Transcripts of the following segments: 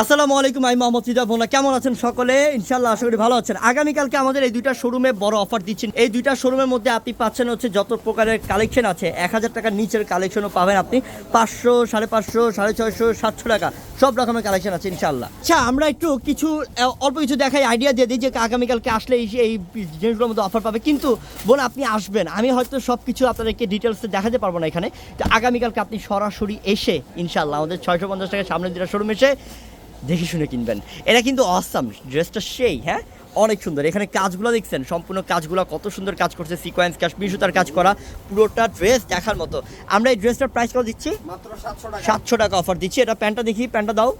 আসসালামু আলাইকুম, আমি মোহাম্মদ মোল্লা। কেমন আছেন সকলে? ইনশাল্লাহ আশা করি ভালো আছেন। আগামীকালকে আমাদের এই দুইটা শোরুমে বড় অফার দিচ্ছেন। এই দুইটা শোরুমের মধ্যে আপনি পাচ্ছেন হচ্ছে যত প্রকারের কালেকশন আছে, এক হাজার টাকার নিচের কালেকশনও পাবেন আপনি। পাঁচশো, সাড়ে পাঁচশো, সাড়ে ছয়শো, সাতশো টাকা, সব রকমের কালেকশন আছে ইনশাল্লাহ আচ্ছা আমরা একটু কিছু অল্প কিছু দেখাই আইডিয়া দিয়ে দিই যে আগামীকালকে আসলে এই এই জিনিসগুলোর মধ্যে অফার পাবে। কিন্তু বোন আপনি আসবেন, আমি হয়তো সব কিছু আপনাদেরকে ডিটেলসে দেখাতে পারব না এখানে। তো আগামীকালকে আপনি সরাসরি এসে ইনশাল্লাহ আমাদের ছয়শো পঞ্চাশ টাকা সামনে দুটা শোরুম এসে দেখে শুনে কিনবেন। এটা কিন্তু অসাম ড্রেসটা সেই হ্যাঁ? অনেক সুন্দর। এখানে কাজগুলো দেখছেন সম্পূর্ণ কাজগুলো কত সুন্দর কাজ করছে সিকোয়েন্স কাশ্মীর সুতার কাজ করা পুরোটা ড্রেস দেখার মতো। আমরা এই ড্রেসটার প্রাইস কত দিচ্ছি? মাত্র সাতশো টাকা। সাতশো টাকা অফার দিচ্ছি। এটা প্যান্টটা দেখি প্যান্টটা দাও।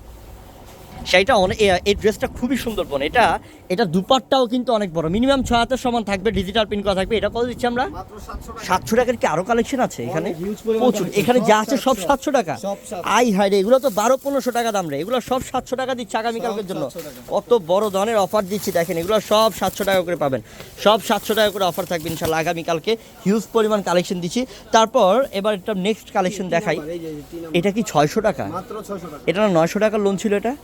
সেইটা অনেক এই ড্রেসটা খুবই সুন্দর বোন এটা এটা দুপাটটাও কিন্তু অনেক বড়। মিনিমাম ছয় হাতের সমান থাকবে ডিজিটাল প্রিন্ট করা থাকবে। এটা কত দিচ্ছি আমরা? সাতশো টাকার কি আরও কালেকশন আছে এখানে? প্রচুর। এখানে যা আছে সব সাতশো। টাকা। আই হাই রে এগুলো তো বারো পনেরোশো টাকা দাম রে। এগুলো সব সাতশো টাকা দিচ্ছে আগামীকালকের জন্য। কত বড় ধরনের অফার দিচ্ছি দেখেন এগুলো সব সাতশো টাকা করে পাবেন। সব সাতশো টাকা করে অফার থাকবে ইনশাল্লাহ আগামীকালকে হিউজ পরিমাণ কালেকশন দিচ্ছি। তারপর এবার একটা নেক্সট কালেকশন দেখাই। এটা কি ছয়শো টাকা? এটা না নয়শো টাকার লোন ছিল এটা?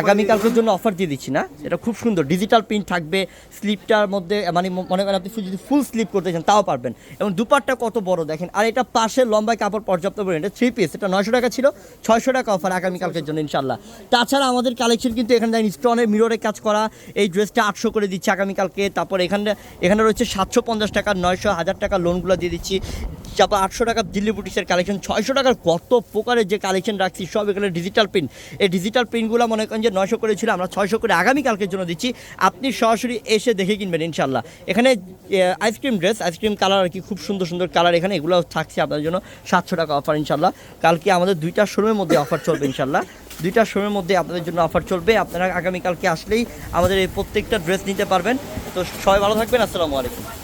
আগামীকালকের জন্য অফার দিয়ে দিচ্ছি না। এটা খুব সুন্দর। ডিজিটাল প্রিন্ট থাকবে। স্লিপটার মধ্যে মানে মনে করেন আপনি যদি ফুল স্লিপ করতে চান তাও পারবেন। এবং দুপাটটা কত বড় দেখেন। আর এটা পাশে লম্বায় কাপড় পর্যাপ্ত পরিমাণ। এটা থ্রি পিস এটা নয়শো টাকা ছিল। ছয়শো টাকা অফার আগামীকালকের জন্য ইনশাল্লাহ তাছাড়া আমাদের কালেকশন কিন্তু এখানে দেখেন স্টোনের মিররে কাজ করা। এই ড্রেসটা আটশো করে দিচ্ছি আগামীকালকে। তারপর এখানে এখানে রয়েছে সাতশো পঞ্চাশ টাকা নয়শো হাজার টাকা লোনগুলো দিয়ে দিচ্ছি। তারপর আটশো টাকা দিল্লি বুটিক্সের কালেকশন ছয়শো টাকার কত প্রকারের যে কালেকশন রাখছি, সব এখানে ডিজিটাল প্রিন্ট এই ডিজিটাল প্রিন্টগুলো মনে করেন যে নয়শো করে ছিল, আমরা ছয়শো করে আগামীকালকের জন্য দিচ্ছি। আপনি সরাসরি এসে দেখে কিনবেন ইনশাল্লাহ এখানে ice cream dress ice cream colour আর কি, খুব সুন্দর সুন্দর কালার এখানে এগুলো থাকছে আপনার জন্য সাতশো টাকা অফার ইনশাল্লাহ কালকে আমাদের দুইটা শোরুমের মধ্যে অফার চলবে ইনশাল্লাহ দুইটা শোরুমের মধ্যে আপনাদের জন্য অফার চলবে। আপনারা আগামীকালকে আসলেই আমাদের এই প্রত্যেকটা ড্রেস নিতে পারবেন। তো সবাই ভালো থাকবেন, আসসালামু আলাইকুম।